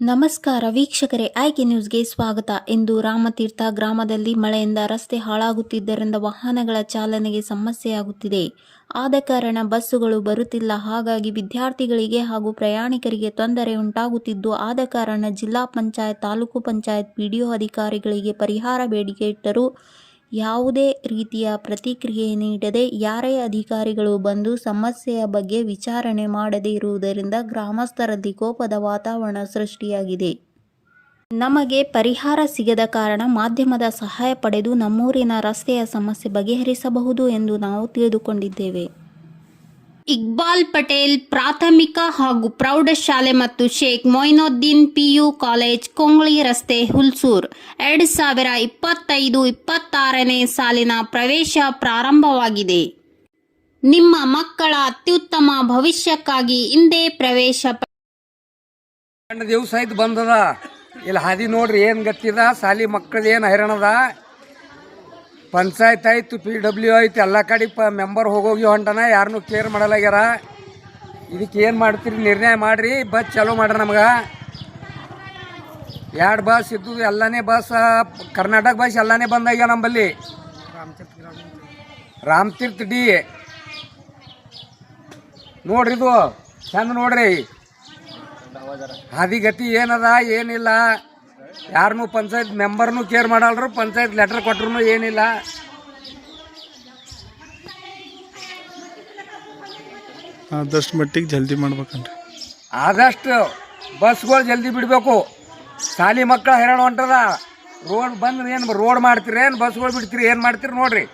ನಮಸ್ಕಾರ ವೀಕ್ಷಕರೇ, ಆಯ್ಕೆ ನ್ಯೂಸ್ಗೆ ಸ್ವಾಗತ. ಇಂದು ರಾಮತೀರ್ಥ ಗ್ರಾಮದಲ್ಲಿ ಮಳೆಯಿಂದ ರಸ್ತೆ ಹಾಳಾಗುತ್ತಿದ್ದರಿಂದ ವಾಹನಗಳ ಚಾಲನೆಗೆ ಸಮಸ್ಯೆಯಾಗುತ್ತಿದೆ. ಆದ ಕಾರಣ ಬಸ್ಸುಗಳು ಬರುತ್ತಿಲ್ಲ. ಹಾಗಾಗಿ ವಿದ್ಯಾರ್ಥಿಗಳಿಗೆ ಹಾಗೂ ಪ್ರಯಾಣಿಕರಿಗೆ ತೊಂದರೆ ಉಂಟಾಗುತ್ತಿದ್ದು, ಆದ ಕಾರಣ ಜಿಲ್ಲಾ ಪಂಚಾಯತ್, ತಾಲೂಕು ಪಂಚಾಯತ್ ಪಿಡಿಒ ಅಧಿಕಾರಿಗಳಿಗೆ ಪರಿಹಾರ ಬೇಡಿಕೆ ಇಟ್ಟರೂ ಯಾವುದೇ ರೀತಿಯ ಪ್ರತಿಕ್ರಿಯೆ ನೀಡದೆ ಯಾರೇ ಅಧಿಕಾರಿಗಳು ಬಂದು ಸಮಸ್ಯೆಯ ಬಗ್ಗೆ ವಿಚಾರಣೆ ಮಾಡದೇ ಇರುವುದರಿಂದ ಗ್ರಾಮಸ್ಥರಲ್ಲಿ ಕೋಪದ ವಾತಾವರಣ ಸೃಷ್ಟಿಯಾಗಿದೆ. ನಮಗೆ ಪರಿಹಾರ ಸಿಗದ ಕಾರಣ ಮಾಧ್ಯಮದ ಸಹಾಯ ಪಡೆದು ನಮ್ಮೂರಿನ ರಸ್ತೆಯ ಸಮಸ್ಯೆ ಬಗೆಹರಿಸಬಹುದು ಎಂದು ನಾವು ತಿಳಿದುಕೊಂಡಿದ್ದೇವೆ. ಇಕ್ಬಾಲ್ ಪಟೇಲ್ ಪ್ರಾಥಮಿಕ ಹಾಗೂ ಪ್ರೌಢಶಾಲೆ ಮತ್ತು ಶೇಖ್ ಮೊಯ್ನುದ್ದೀನ್ ಪಿಯು ಕಾಲೇಜ್ ಕೊಂಗ್ಳಿ ರಸ್ತೆ ಹುಲ್ಸೂರ್. ಎರಡು ಸಾವಿರ ಇಪ್ಪತ್ತೈದು ಇಪ್ಪತ್ತಾರನೇ ಸಾಲಿನ ಪ್ರವೇಶ ಪ್ರಾರಂಭವಾಗಿದೆ. ನಿಮ್ಮ ಮಕ್ಕಳ ಅತ್ಯುತ್ತಮ ಭವಿಷ್ಯಕ್ಕಾಗಿ ಹಿಂದೆ ಪ್ರವೇಶ ದಿವಸ ಬಂದದ. ಇಲ್ಲಿ, ಹಾದಿ ನೋಡ್ರಿ ಏನ್ ಗತ್ತಿದ, ಸಾಲಿ ಮಕ್ಕಳದ ಏನ್ ಹೈರಾಣದ? ಪಂಚಾಯತ್ ಆಯ್ತು ಪಿ ಡಬ್ಲ್ಯೂ ಆಯ್ತು, ಎಲ್ಲ ಕಡೆ ಪ ಮೆಂಬರ್ ಹೋಗೋಗಿ ಹೊಂಟನ ಯಾರನ್ನೂ ಕೇರ್ ಮಾಡಲಾಗ್ಯಾರ. ಇದಕ್ಕೆ ಏನು ಮಾಡ್ತೀರಿ, ನಿರ್ಣಯ ಮಾಡಿರಿ, ಬಸ್ ಚಾಲೂ ಮಾಡ್ರಿ ನಮ್ಗೆ. ಎರಡು ಬಸ್ ಇದ್ದು ಎಲ್ಲನೇ ಬಸ್, ಕರ್ನಾಟಕ ಬಸ್ ಎಲ್ಲನೇ ಬಂದಾಗ ನಂಬಲ್ಲಿ. ರಾಮತೀರ್ಥ ಡಿ ನೋಡ್ರಿ ಇದು, ಚಂದ ನೋಡ್ರಿ. ಹಾದಿಗತಿ ಏನದ, ಏನಿಲ್ಲ. ಯಾರನ್ನೂ ಪಂಚಾಯತ್ ಮೆಂಬರ್ನು ಕೇರ್ ಮಾಡಲ್ರು ಪಂಚಾಯತ್ ಲೆಟರ್ ಕೊಟ್ರು ಏನಿಲ್ಲ. ಆದಷ್ಟು ಮಟ್ಟಿಗೆ ಜಲ್ದಿ ಮಾಡ್ಬೇಕನ್ರಿ. ಆದಷ್ಟು ಬಸ್ಗಳು ಜಲ್ದಿ ಬಿಡಬೇಕು. ಶಾಲಿ ಮಕ್ಕಳ ಹೈರಾಣ ಹೊಂಟದ. ರೋಡ್ ಬಂದ್ರೆ ಏನು ರೋಡ್ ಮಾಡ್ತೀರಿ ಏನು ಬಸ್ಗಳು ಬಿಡ್ತೀರಿ ಏನು ಮಾಡ್ತೀರಿ ನೋಡ್ರಿ.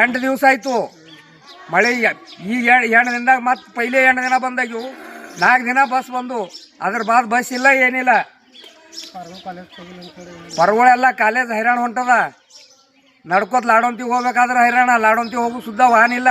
ಎಂಟು ದಿವಸ ಆಯಿತು. ಮಳೆ ಈ ಎಣ್ಣೆ ಎಂಟು ದಿನದಾಗ ಮತ್ತೆ ಪೈಲೆ ಎಂಟು ದಿನ ಬಂದಾಗ್ಯವು. ನಾಲ್ಕು ದಿನ ಬಸ್ ಬಂದು, ಅದ್ರ ಬಾದ್ ಬಸ್ ಇಲ್ಲ, ಏನಿಲ್ಲ. ಪರ್ಗಳೆಲ್ಲ ಕಾಲೇಜ್ ಹೈರಾಣ ಹೊಂಟದ. ನಡ್ಕೋತ ಲಾಡೋಂತಿ ಹೋಗ್ಬೇಕಾದ್ರೆ ಹೈರಾಣ ಲಾಡೋಂತಿ ಹೋಗು ಸುದ್ದ ವಾಹನ ಇಲ್ಲ